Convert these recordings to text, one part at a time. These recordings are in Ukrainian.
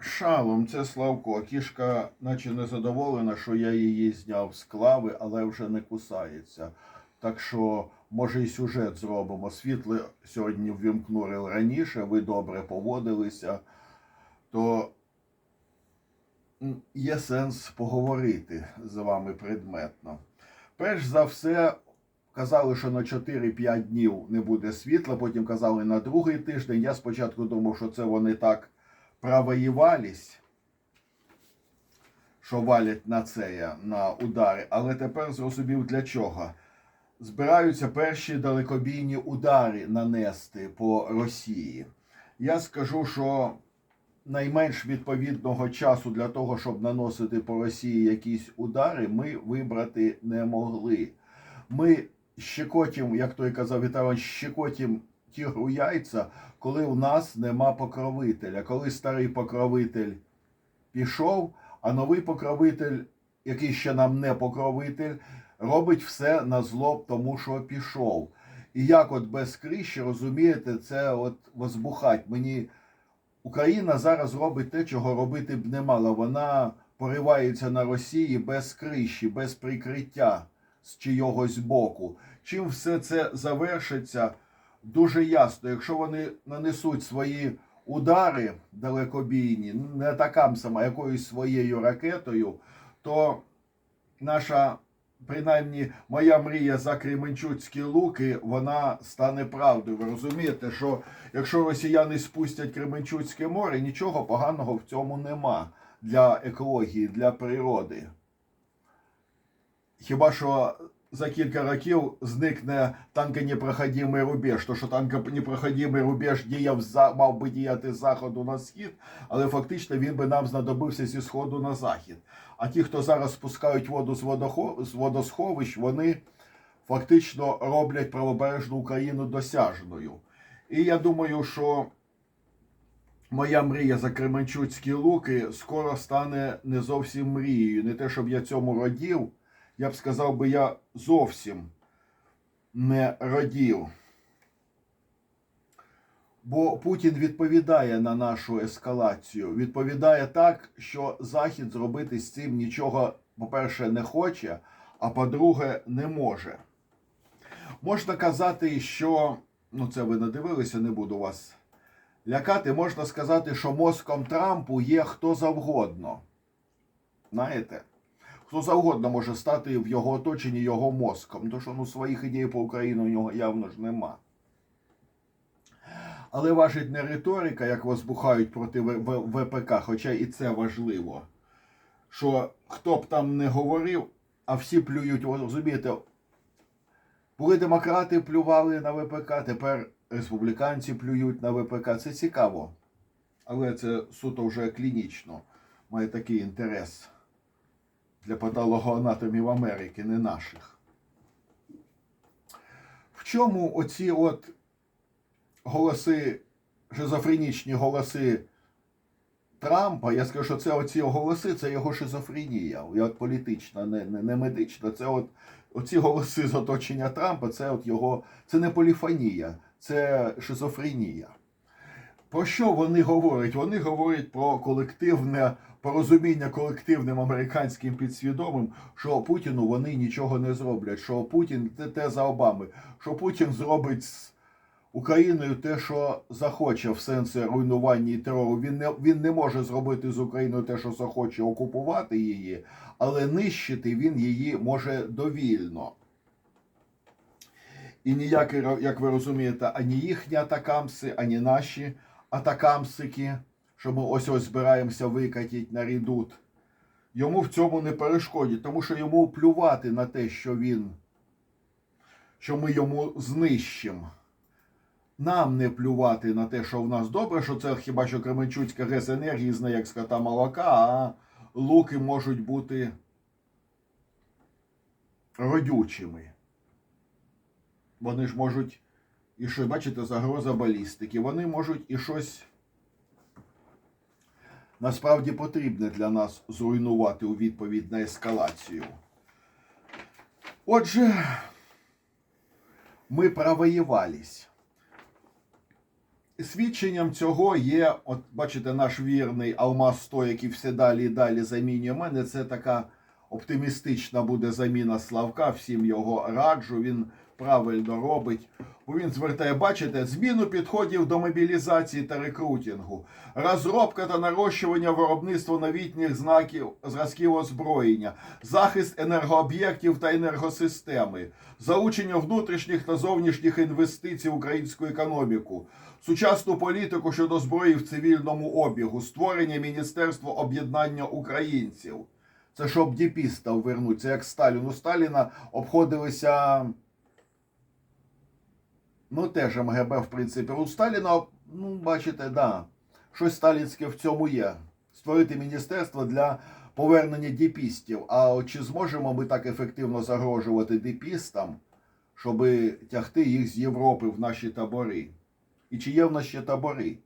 Шалом, це Славко. Кішка, наче не задоволена, що я її зняв з клави, але вже не кусається. Так що, може, і сюжет зробимо. Світло сьогодні ввімкнули раніше, ви добре поводилися, то є сенс поговорити з вами предметно. Перш за все, казали, що на 4-5 днів не буде світла, потім казали на другий тиждень. Я спочатку думав, що це вони так провоювались, що валять на це, на удари, але тепер зрозумів для чого. Збираються перші далекобійні удари нанести по Росії. Я скажу, що найменш відповідного часу для того, щоб наносити по Росії якісь удари, ми вибрати не могли. Ми щекотім, як той казав Віталій, щекотім тігру яйця, коли у нас нема покровителя. Коли старий покровитель пішов, а новий покровитель, який ще нам не покровитель, робить все на зло тому, що пішов. І як от без крищі, розумієте, це от возбухать. Мені Україна зараз робить те, чого робити б не мала. Вона поривається на Росії без крищі, без прикриття з чийогось боку. Чим все це завершиться, дуже ясно. Якщо вони нанесуть свої удари далекобійні, не атакам сама, якоюсь своєю ракетою, то наша, принаймні, моя мрія за Кременчуцькі луки, вона стане правдою. Ви розумієте, що якщо росіяни спустять Кременчуцьке море, нічого поганого в цьому нема для екології, для природи. Хіба що за кілька років зникне танконепроходимий рубеж. То, що танконепроходимий рубеж діяв за мав би діяти з заходу на схід, але фактично він би нам знадобився зі сходу на захід. А ті, хто зараз спускають воду з, водохо... з водосховищ, вони фактично роблять правобережну Україну досяжною. І я думаю, що моя мрія за Кременчуцькі луки скоро стане не зовсім мрією. Не те, щоб я цьому радів, я б сказав би, я зовсім не радів. Бо Путін відповідає на нашу ескалацію. Відповідає так, що Захід зробити з цим нічого, по-перше, не хоче, а по-друге, не може. Можна казати, що ну це ви не дивилися, не буду вас лякати. Можна сказати, що мозком Трампу є хто завгодно. Знаєте? Хто завгодно може стати в його оточенні його мозком, тому що ну, своїх ідей по Україні у нього явно ж нема. Але важить не риторика, як возбухають проти В- В- ВПК, хоча і це важливо. Що хто б там не говорив, а всі плюють, розумієте, були демократи, плювали на ВПК, тепер республіканці плюють на ВПК. Це цікаво. Але це суто вже клінічно. Має такий інтерес для патологоанатомів Америки, не наших. В чому оці от голоси, шизофренічні голоси Трампа, я скажу, що це оці голоси, це його шизофренія, як політична, не, не, не медична. Це от оці голоси з оточення Трампа, це от його, це не поліфонія, це шизофренія. Про що вони говорять? Вони говорять про колективне порозуміння колективним американським підсвідомим, що Путіну вони нічого не зроблять, що Путін те, те за Обами, що Путін зробить з Україною те, що захоче в сенсі руйнування і терору. Він не, він не може зробити з Україною те, що захоче окупувати її, але нищити він її може довільно. І ніякі, як ви розумієте, ані їхні атакамси, ані наші атакамсики, що ми ось ось збираємося викатіть на рідут, йому в цьому не перешкодять, тому що йому плювати на те, що він, що ми йому знищимо. Нам не плювати на те, що в нас добре, що це хіба що Кременчуцька ГЕС енергії знає як скота молока, а луки можуть бути родючими. Вони ж можуть і що, бачите, загроза балістики. Вони можуть і щось насправді потрібне для нас зруйнувати у відповідь на ескалацію. Отже, ми провоювались. свідченням цього є, от бачите, наш вірний Алмаз 100, який все далі і далі замінює мене. Це така оптимістична буде заміна Славка. Всім його раджу. Він правильно робить. Бо він звертає, бачите, зміну підходів до мобілізації та рекрутингу, розробка та нарощування виробництва новітніх знаків зразків озброєння, захист енергооб'єктів та енергосистеми, залучення внутрішніх та зовнішніх інвестицій в українську економіку, сучасну політику щодо зброї в цивільному обігу, створення Міністерства об'єднання українців. Це щоб діпістів вернуть. Це як Сталін. У Сталіна обходилися. Ну, теж МГБ, в принципі. У Сталіна, ну, бачите, да, щось сталінське в цьому є. Створити міністерство для повернення діпістів. А от чи зможемо ми так ефективно загрожувати діпістам, щоб тягти їх з Європи в наші табори? І чи є в нас ще табори?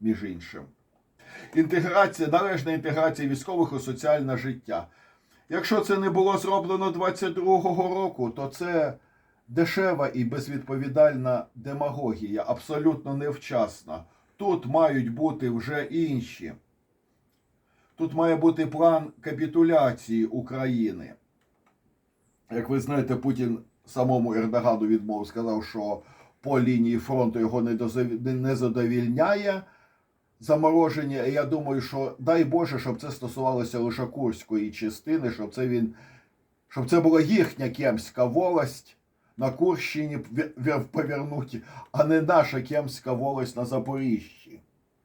Між іншим. Інтеграція, належна інтеграція військових у соціальне життя. Якщо це не було зроблено 22-го року, то це дешева і безвідповідальна демагогія, абсолютно невчасна. Тут мають бути вже інші. Тут має бути план капітуляції України. Як ви знаєте, Путін самому Ердогану відмовив, сказав, що по лінії фронту його не задовільняє замороження. Я думаю, що дай Боже, щоб це стосувалося лише Курської частини, щоб це він, щоб це була їхня кемська волость на Курщині повернуті, а не наша кемська волость на Запоріжжі.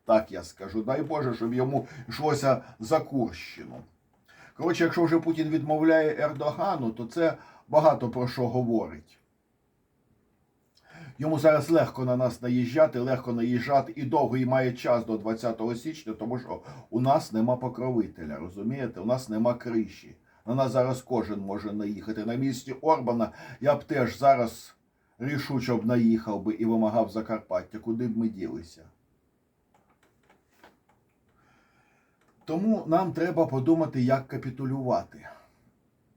Так я скажу. Дай Боже, щоб йому йшлося за Курщину. Коротше, якщо вже Путін відмовляє Ердогану, то це багато про що говорить. Йому зараз легко на нас наїжджати, легко наїжджати і довгий має час до 20 січня, тому що у нас нема покровителя, розумієте? У нас нема криші. На нас зараз кожен може наїхати. На місці Орбана я б теж зараз рішуче б наїхав би і вимагав Закарпаття, куди б ми ділися. Тому нам треба подумати, як капітулювати.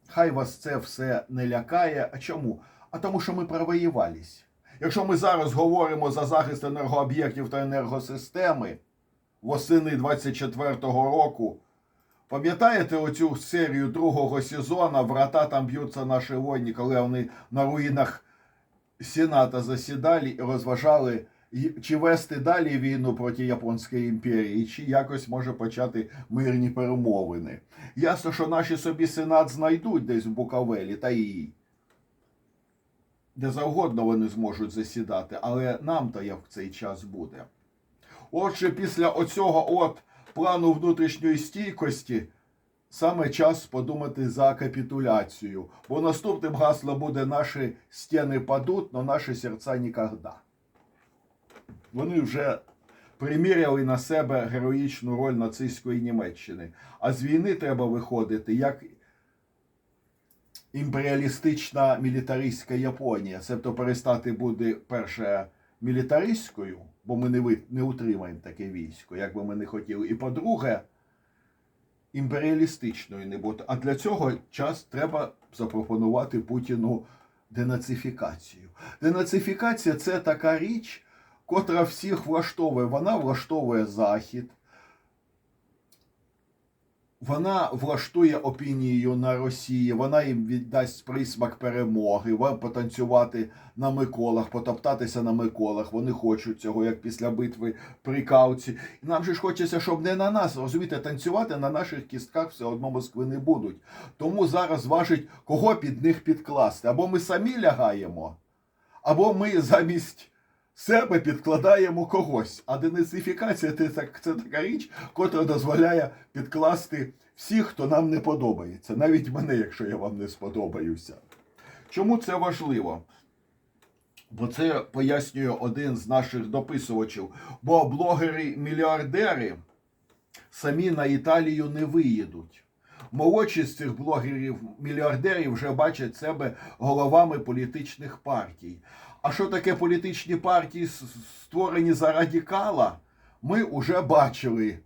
Хай вас це все не лякає. А чому? А тому, що ми провоювались. Якщо ми зараз говоримо за захист енергооб'єктів та енергосистеми восени 24-го року, пам'ятаєте оцю серію другого сезону Врата там б'ються наші воїни, коли вони на руїнах Сената засідали і розважали, чи вести далі війну проти Японської імперії, чи якось може почати мирні перемовини. Ясно, що наші собі сенат знайдуть десь в Букавелі та і де завгодно вони зможуть засідати, але нам-то як в цей час буде. Отже, після оцього от плану внутрішньої стійкості саме час подумати за капітуляцію, бо наступним гаслом буде наші стіни падуть, но наші серця ніколи. Вони вже приміряли на себе героїчну роль нацистської Німеччини. А з війни треба виходити як імперіалістична мілітаристська Японія. Себто перестати буде перше мілітаристською, бо ми не, не утримаємо таке військо, як би ми не хотіли. І по-друге, імперіалістичною не бути. А для цього час треба запропонувати Путіну денацифікацію. Денацифікація це така річ, котра всіх влаштовує. Вона влаштовує Захід. Вона влаштує опінію на Росії, вона їм віддасть присмак перемоги, потанцювати на Миколах, потоптатися на Миколах. Вони хочуть цього, як після битви при Кауці. І нам же ж хочеться, щоб не на нас, розумієте, танцювати на наших кістках все одно Москви не будуть. Тому зараз важить, кого під них підкласти. Або ми самі лягаємо, або ми замість себе підкладаємо когось. А денацифікація це, це така річ, котра дозволяє підкласти всіх, хто нам не подобається, навіть мене, якщо я вам не сподобаюся. Чому це важливо? Бо це пояснює один з наших дописувачів. Бо блогери-мільярдери самі на Італію не виїдуть. Молодші з цих блогерів-мільярдерів вже бачать себе головами політичних партій. А що таке політичні партії, створені за радикала, ми вже бачили.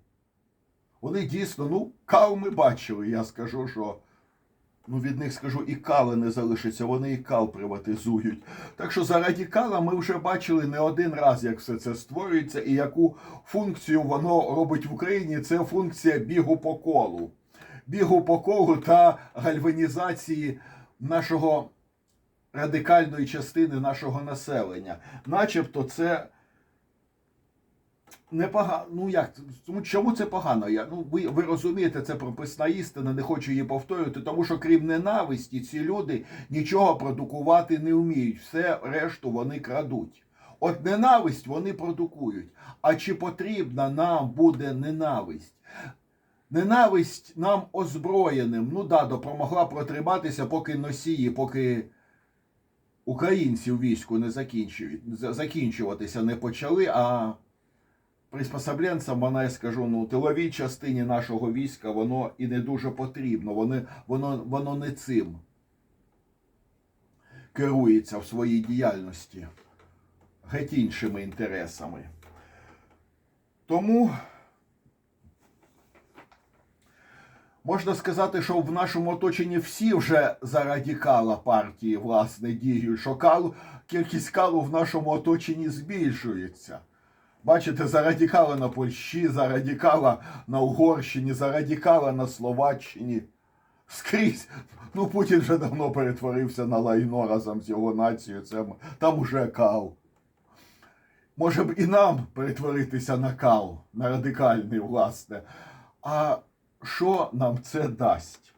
Вони дійсно, ну, кав ми бачили. Я скажу, що Ну, від них скажу, і кали не залишиться, вони і кал приватизують. Так що заради кала ми вже бачили не один раз, як все це створюється, і яку функцію воно робить в Україні. Це функція бігу по колу. Бігу по колу та гальванізації нашого радикальної частини нашого населення. Начебто це непогано. Ну як тому чому це погано? Я ну ви, ви розумієте, це прописна істина, не хочу її повторювати, тому що крім ненависті, ці люди нічого продукувати не вміють. Все решту вони крадуть. От ненависть вони продукують. А чи потрібна нам буде ненависть? Ненависть нам озброєним, ну да, допомогла протриматися, поки носії, поки українці в війську не закінчуватися не почали, а приспособленцям вона, я скажу, ну, тиловій частині нашого війська воно і не дуже потрібно. Вони, воно, воно не цим керується в своїй діяльності, геть іншими інтересами. Тому можна сказати, що в нашому оточенні всі вже за радикала партії власне діють, що калу, кількість калу в нашому оточенні збільшується. Бачите, за радикала на Польщі, за радикала на Угорщині, за радикала на Словаччині. Скрізь. Ну, Путін вже давно перетворився на лайно разом з його нацією. Це, там уже кал. Може б і нам перетворитися на кал, на радикальний, власне. А що нам це дасть?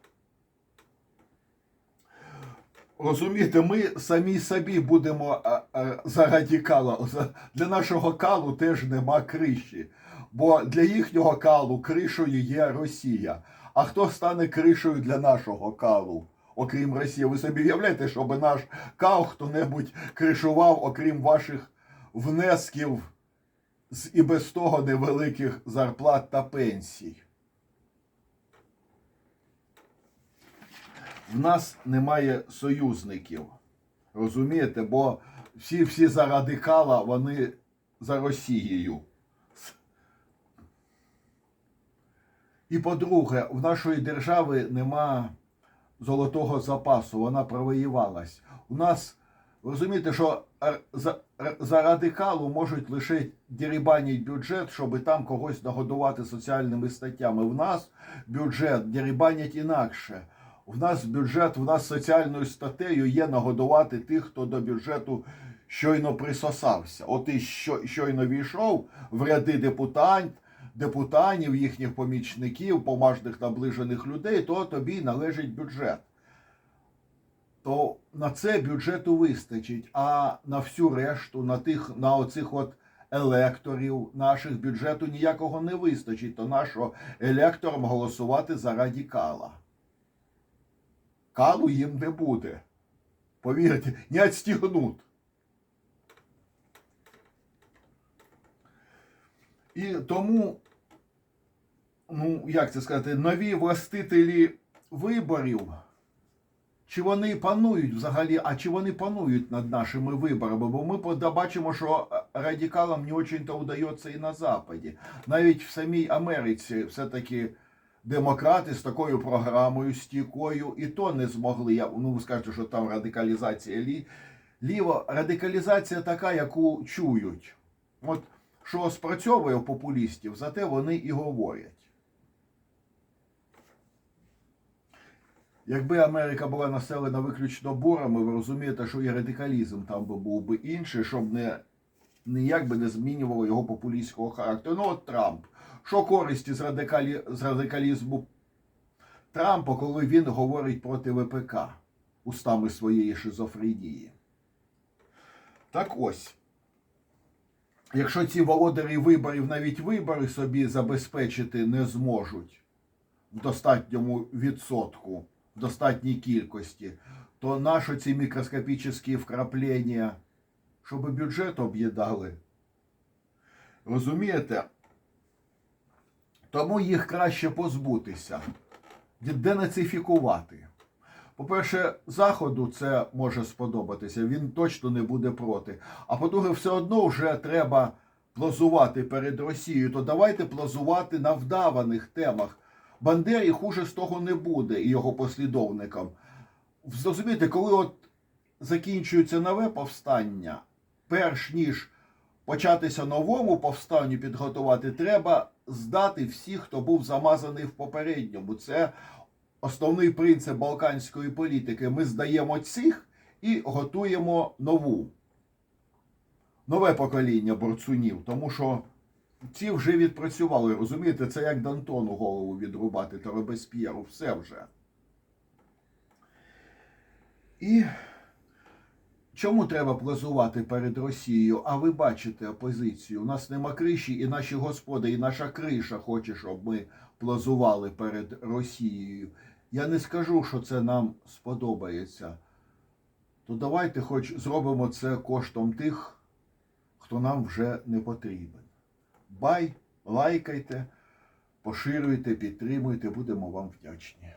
Розумієте, ми самі собі будемо а, а, за радикала. Для нашого калу теж нема криші. Бо для їхнього калу кришою є Росія. А хто стане кришою для нашого калу, окрім Росії? Ви собі уявляєте, щоб наш кал хто-небудь кришував, окрім ваших внесків з і без того невеликих зарплат та пенсій? В нас немає союзників. Розумієте? Бо всі всі за радикала, вони за Росією. І по-друге, в нашої держави нема золотого запасу, вона провоювалась. У нас, розумієте, що за, за радикалу можуть лише дерибанити бюджет, щоб там когось нагодувати соціальними статтями. В нас бюджет дерибанять інакше. В нас бюджет, в нас соціальною статтею є нагодувати тих, хто до бюджету щойно присосався. От і що, щойно війшов в ряди депутат, депутатів, їхніх помічників, помажних наближених людей, то тобі належить бюджет. То на це бюджету вистачить, а на всю решту, на тих, на оцих от електорів наших бюджету ніякого не вистачить. То нашого електорам голосувати за радикала. Калу їм не буде. Повірте, не відстігнуть. І тому, ну, як це сказати, нові властителі виборів, чи вони панують взагалі, а чи вони панують над нашими виборами? Бо ми бачимо, що радикалам не очень-то удається і на Западі. Навіть в самій Америці все-таки демократи з такою програмою стійкою і то не змогли. Я, ну, ви скажете, що там радикалізація лі, ліво. Радикалізація така, яку чують. От що спрацьовує у популістів, зате вони і говорять. Якби Америка була населена виключно бурами, ви розумієте, що і радикалізм там би був би інший, щоб не ніяк би не змінювало його популістського характеру. Ну от Трамп. Що користі з, радикалі... з радикалізму Трампа, коли він говорить проти ВПК устами своєї шизофренії? Так ось. Якщо ці володарі виборів навіть вибори собі забезпечити не зможуть в достатньому відсотку, в достатній кількості, то нащо ці мікроскопічні вкраплення, щоб бюджет об'їдали? Розумієте? Тому їх краще позбутися, денацифікувати. По-перше, Заходу це може сподобатися, він точно не буде проти. А по-друге, все одно вже треба плазувати перед Росією, то давайте плазувати на вдаваних темах. Бандері хуже з того не буде і його послідовникам. Зрозумієте, коли от закінчується нове повстання, перш ніж початися новому повстанню підготувати, треба здати всіх, хто був замазаний в попередньому. Це основний принцип балканської політики. Ми здаємо цих і готуємо нову. Нове покоління борцунів, тому що ці вже відпрацювали, розумієте, це як Дантону голову відрубати та Робесп'єру, все вже. І чому треба плазувати перед Росією? А ви бачите опозицію. У нас нема криші, і наші господи, і наша криша хоче, щоб ми плазували перед Росією. Я не скажу, що це нам сподобається. То давайте хоч зробимо це коштом тих, хто нам вже не потрібен. Бай, лайкайте, поширюйте, підтримуйте, будемо вам вдячні.